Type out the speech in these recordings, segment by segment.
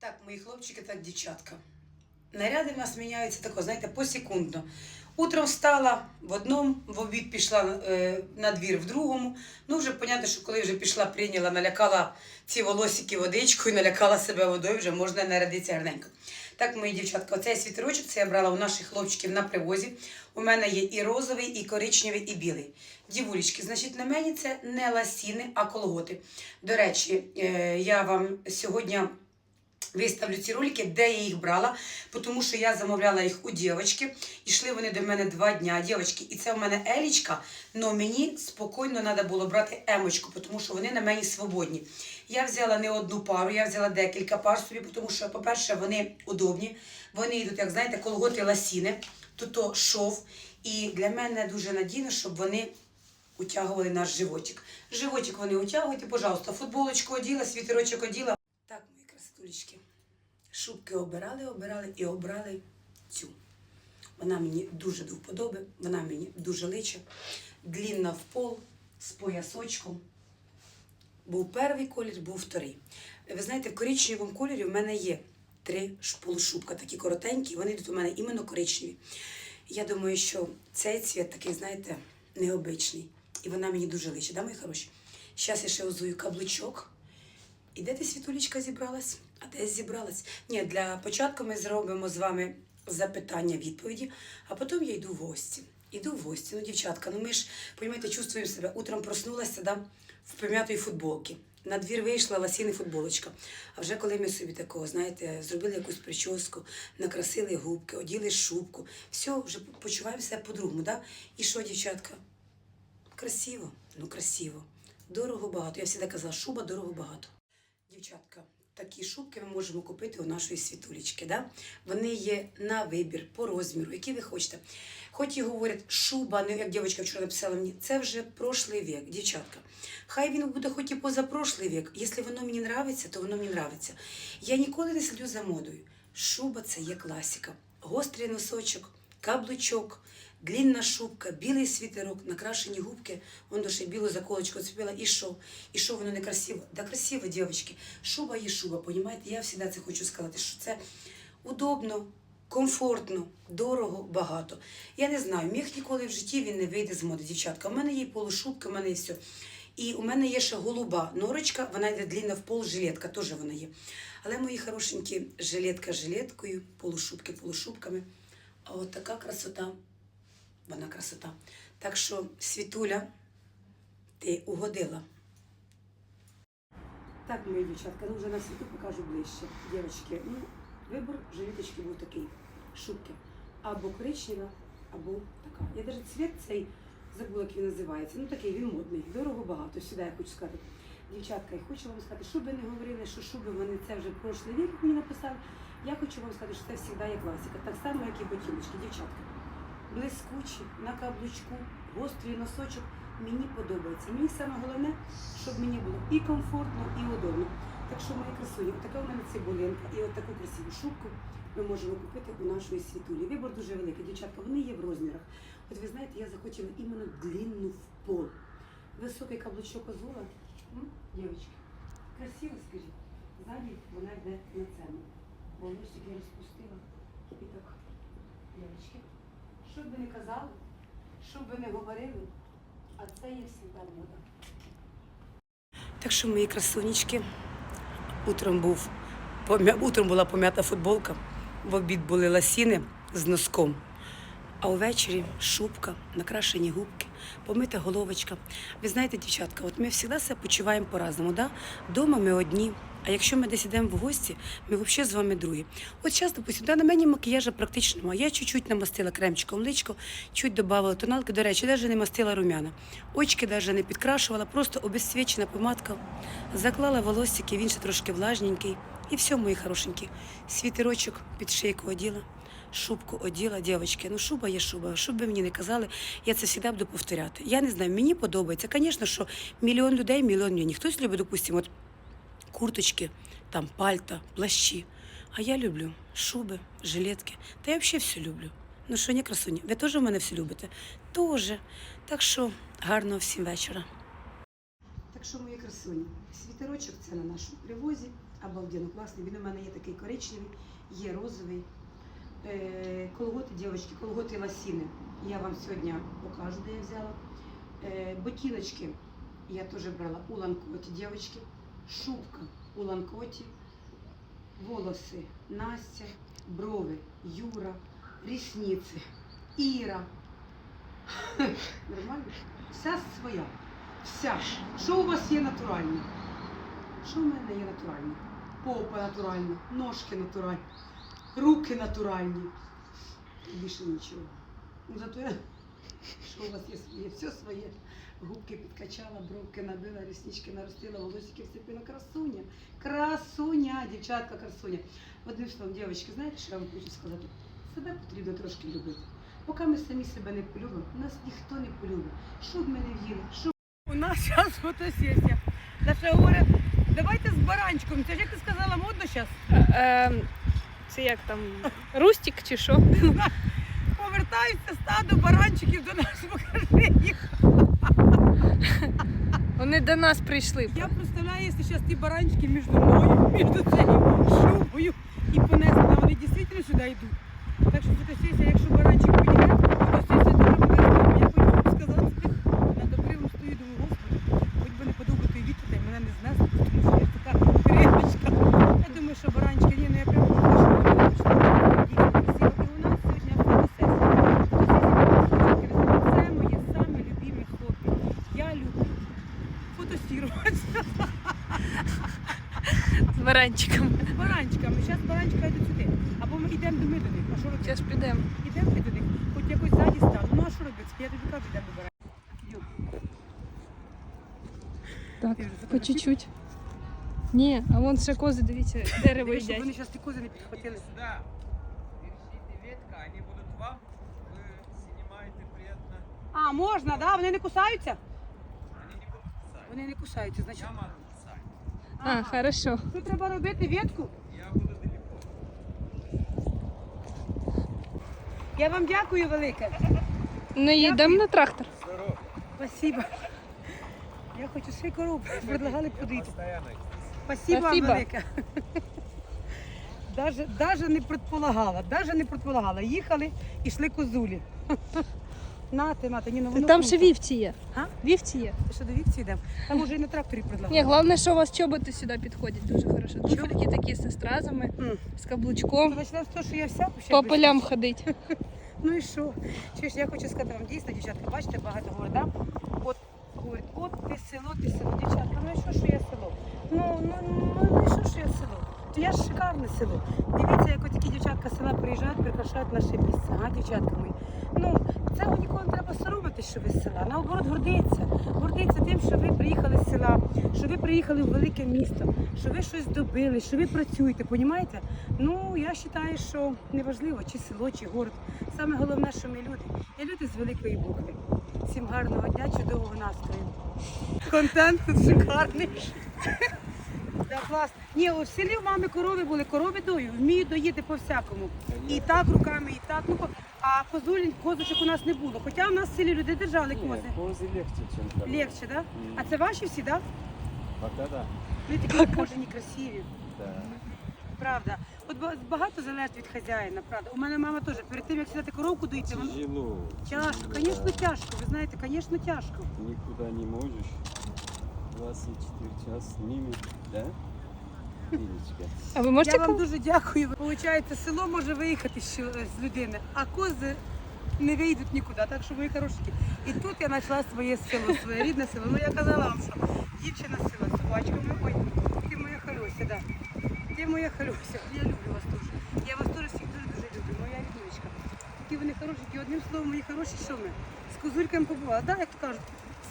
Так, мої хлопчики, так, дівчатка. Наряди в нас міняються тако, знаєте, посекундно. Утром встала в одному, в обід пішла е, на двір в другому. Ну, вже понятно, що коли вже пішла, прийняла, налякала ці волосики водичкою, налякала себе водою, вже можна нарядитися гарненько. Так, мої дівчатка, оцей світерочок це я брала у наших хлопчиків на привозі. У мене є і розовий, і коричневий, і білий. Дівулечки, значить, на мені це не ласіни, а колготи. До речі, е, я вам сьогодні виставлю ці ролики, де я їх брала, тому що я замовляла їх у дівчатки. Ішли вони до мене два дня, дівчатки, і це у мене елічка, але мені спокійно треба було брати емочку, тому що вони на мені свободні. Я взяла не одну пару, я взяла декілька пар собі, тому що, по-перше, вони удобні. Вони йдуть, як знаєте, колготи ласіни, то шов. І для мене дуже надійно, щоб вони утягували наш животик. Животик вони утягуйте, пожалуйста, футболочку оділа, світерочок оділа. Так. Шубки обирали, обирали і обрали цю. Вона мені дуже до вподоби, вона мені дуже лича. Длінна в пол, з поясочком. Був перший колір, був вторий. Ви знаєте, в коричневому кольорі в мене є три полушубка, такі коротенькі, вони йдуть у мене іменно коричневі. Я думаю, що цей цвіт такий, знаєте, необичний. І вона мені дуже личить, да, мої хороші? Зараз я ще озую каблучок. І де ти світулічка зібралась? А де зібралась? Ні, для початку ми зробимо з вами запитання, відповіді, а потім я йду в гості. Іду в гості. Ну, дівчатка, ну ми ж, розумієте, чувствуємо себе. Утром проснулася да, в пом'ятої футболці. На двір вийшла ласіна футболочка. А вже коли ми собі такого, знаєте, зробили якусь прическу, накрасили губки, оділи шубку, все, вже почуваємо себе по-другому. Да? І що, дівчатка? Красиво, ну красиво. Дорого багато. Я завжди казала, шуба дорого багато. Дівчатка, такі шубки ми можемо купити у нашої світулечки. Да? Вони є на вибір, по розміру, який ви хочете. Хоч і говорять, шуба, не як дівчинка вчора написала мені, це вже прошлий вік, дівчатка. Хай він буде хоч і позапрошлий вік. Якщо воно мені нравиться, то воно мені нравиться. Я ніколи не сліду за модою. Шуба це є класика. Гострий носочок, каблучок, длінна шубка, білий світерок, накрашені губки, вон до ще білу заколочку цепила. І що? І що воно не красиво? Да красиво, дівчатки. Шуба є шуба, понімаєте? Я завжди це хочу сказати, що це удобно, комфортно, дорого, багато. Я не знаю, міг ніколи в житті він не вийде з моди, дівчатка. У мене є і полушубки, у мене є все. І у мене є ще голуба норочка, вона йде длінна в пол, жилетка, теж вона є. Але мої хорошенькі, жилетка жилеткою, полушубки полушубками. А от така красота, вона красота. Так що, Світуля, ти угодила. Так, мої дівчатка, ну вже на світу покажу ближче. Дівчатки, ну, вибор жилеточки був такий. Шубки. Або коричнева, або така. Я навіть цвіт цей забула, як він називається. Ну такий він модний. Дорого багато. Сюди я хочу сказати. Дівчатка, я хочу вам сказати, щоб ви не говорили, що шуби вони це вже прошлий вік, мені написали. Я хочу вам сказати, що це завжди є класика. Так само, як і ботиночки, дівчатка. Блискучі, на каблучку, гострий носочок. Мені подобається. Мені саме головне, щоб мені було і комфортно, і удобно. Так що, мої красуні, така у мене цибулинка і от красиву шубку ми можемо купити у нашої світулі. Вибор дуже великий. Дівчатка, вони є в розмірах. От ви знаєте, я захотіла іменно длинну в пол. Високий каблучок озула. М, Дівчатки, красиво, скажіть. Ззаді вона йде на цену. Волосик я розпустила. І так, дівчатки, що б ви не казали, що б ви не говорили, а це є завжди мода. Так що, мої красунечки, утром був утром була пом'ята футболка, в обід були ласіни з носком. А увечері шубка, накрашені губки, помита головочка. Ви знаєте, дівчатка, от ми завжди себе почуваємо по-разному. Да? Дома ми одні. А якщо ми десь йдемо в гості, ми взагалі з вами другі. От зараз, допустимо, на мені макіяжа практично. Я чуть-чуть намастила кремчиком личко, чуть додавала тоналки. До речі, навіть не мастила румяна. Очки навіть не підкрашувала, просто обезсвічена помадка. Заклала волосики, він ще трошки влажненький. І все, мої хорошенькі. Світерочок під шийку оділа шубку оділа, дівчатки, ну шуба є шуба. Що б ви мені не казали, я це завжди буду повторяти. Я не знаю, мені подобається. Звісно, що мільйон людей, мільйон мені. Хтось любить, допустимо, от курточки, там пальта, плащі. А я люблю шуби, жилетки. Та я взагалі все люблю. Ну що, ні, красуні, ви теж в мене все любите? Тоже. Так що гарного всім вечора. Так що, мої красуні, світерочок це на нашому привозі. Обалденно класний. Він у мене є такий коричневий, є розовий. Е, колготи, дівчатки, колготи ласіни. Я вам сьогодні покажу, де я взяла. Е, ботиночки я теж брала у ланкоті, дівчатки. Шубка у ланкоті. Волоси Настя, брови Юра, рісниці Іра. Нормально? Вся своя. Вся. Що у вас є натуральне? Що в мене є натуральне? Попа натуральна, ножки натуральні, руки натуральні. Більше нічого. Ну зато я, що у вас є своє, все своє. Губки підкачала, бровки набила, ріснички наростила, волосики всипила. Красуня. Красуня, дівчатка, красуня. Одним словом, дівчатки, знаєте, що я вам хочу сказати? Себе потрібно трошки любити. Поки ми самі себе не полюбимо, нас ніхто не полюбить. Що б ми не в'їли, що У нас зараз фотосесія. Наша говорить, давайте з баранчиком. Це ж як ти сказала, модно зараз. Ем, це як там? Рустік чи що? Повертаються стадо баранчиків до нас, покажи їх. Вони до нас прийшли. Я представляю, якщо зараз ті баранчики між мною, між цією шубою і понесли, вони дійсно сюди йдуть. Так що фотосесія, якщо баранчик підійде, фотосесія дуже буде здорова. Я хочу сказати, над обривом стою, думаю, господи, хоч би не подовго той вітер, та й мене не знесли, тому що я така перемічка. Я думаю, що баранчики, ні, ну я прям хочу, що вони вийшли. Дійсно красиво. І у нас сьогодні фотосесія. Фотосесія це моє саме любиме хобі. Я люблю фотосіруватися З баранчиком. з баранчиками. Зараз баранчика йдуть сюди. Йдемо до ми до них. А що робити? Зараз підемо. Ідемо ми до них. Хоч якось ззаді стану. Ну а що робити? Я тобі кажу, йдемо до. Так, по чуть-чуть. Ні, а вон ще кози, дивіться, дерево щоб їдять. вони зараз ті кози не підхватили. сюда. Держите ветка, они будут вам. Вы снимаете приятно. А, можна, да? Вони не кусаються? Они не будут кусать. Вони не кусаються, значить. Я могу кусать. А, хорошо. Що треба робити? Ветку? Я буду Я вам дякую велике. Ну їдемо на трактор. Спасибо. Я хочу ще коробку. Предлагали подивитися. Постоянно. Спасибо, вам велике. Даже, даже не предполагала, даже не предполагала. Їхали і йшли козулі. Нате, нате, ні, ну воно Там ще круто. вівці є. А? Вівці є. Що до вівці йдемо? Там уже і на тракторі Ні, предлагали. головне, що у вас чоботи сюди підходять дуже хорошо. Туфельки такі з стразами, М. з каблучком. Почнемо з того, що я вся По полям ходить. Ну і що? Чи ж я хочу сказати вам дійсно, дівчатка, бачите, багато говорить, да? От говорить, от ти село, ти село, дівчатка, ну і що, що я село? Ну, ну, ну, ну і що, що я село? Я ж шикарне село. Дивіться, як такі дівчатка з села приїжджають, прикрашають наше місце, а, дівчатка мої. Ну, цього ніколи не треба соромитись, що ви з села. Наоборот, гордиться. Гордиться тим, що ви приїхали з села, що ви приїхали в велике місто, що ви щось добили, що ви працюєте, понімаєте? Ну, я вважаю, що неважливо, чи село, чи город. Саме головне, що ми люди. Я люди з великої букви. Всім гарного дня, чудового настрою. Контент тут шикарний. Да, клас. Ні, у селі в мами корови були, корови дою, вміють доїти по-всякому. І так руками, і так. Ну, а козулін, козочок у нас не було. Хоча в нас в селі люди держали кози. Кози легче, чем коровы. Легче, да? А це ваші всі, да? Пока да. Вони такі кожені красиві. Да. Правда. От ба- багато залежить від хазяїна, правда. У мене мама теж перед тим, як сідати коровку доїти, вона Тяжело. тяжко, звісно, тяжко. Ви знаєте, звісно, тяжко. Никуда не можешь. 24 часа с ними, да? А ви можете Я вам дуже дякую. Получається, село може виїхати з людини, а кози не вийдуть нікуди. Так що мої хороші. І тут я знайшла своє село, своє рідне село. Ну я казала вам, що дівчина села, собачка моя. Ой, ти моя халюся, да. Ти моя халюся. Я люблю вас дуже. Я вас теж всіх дуже дуже люблю. Моя рідничка. Такі вони хороші, і одним словом, мої хороші, що ми? З козульками побували. Да, як кажуть,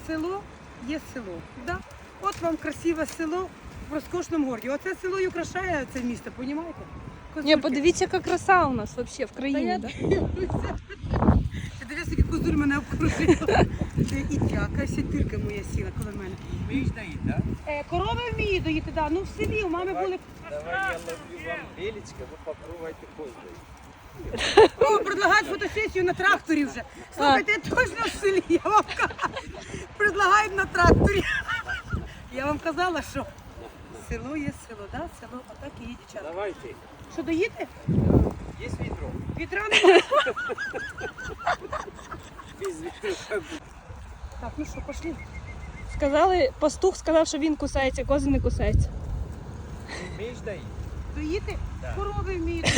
село є село. Да? От вам красиве село в розкошному городі. Оце село і украшає це місто, розумієте? Ні, подивіться, яка краса у нас взагалі в Та країні. я Да? Ти дивись, який козуль мене обкружила. Це і тяка, сітирка моя сіла коло мене. Умеешь доить, да? Е, корови вміють доїти, да. ну в селі у мами були. Давай я ловлю вам Лилечка, вы попробуйте коз доить. О, предлагають фотосесію на тракторі вже. Слухайте, точно в селі, я вам кажу. Предлагають на тракторі. Я вам казала, що село є село, да? Село, отак і є дівчата. Давайте. Що доїти? Есть ведро? Відра немає. Без. Так, ну що, пошли. Сказали, пастух сказав, що він кусається, кози не кусаються. Умеешь доить? Доїти? Да. Корови вміють.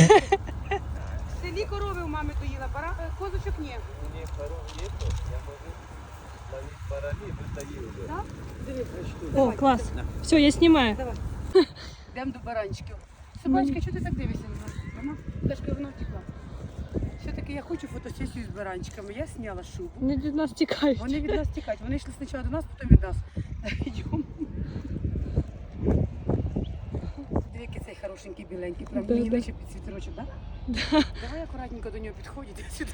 В селі корови у мами доїла, пора е, козочок ні. У меня коров нету, я могу О, клас. Все, я знімаю. Давай. Йдемо до баранчиків. Собачка, що ти так дивишся на нас? Дашка, вона втекла. Все-таки я хочу фотосесію з баранчиками. Я зняла шубу. Не від нас тікають. Вони від нас тікають. Вони йшли спочатку до нас, потім від нас. Йдемо. Який цей хорошенький біленький, прям Да, да. під світерочок, так? Да? Давай акуратненько до нього підходити сюди.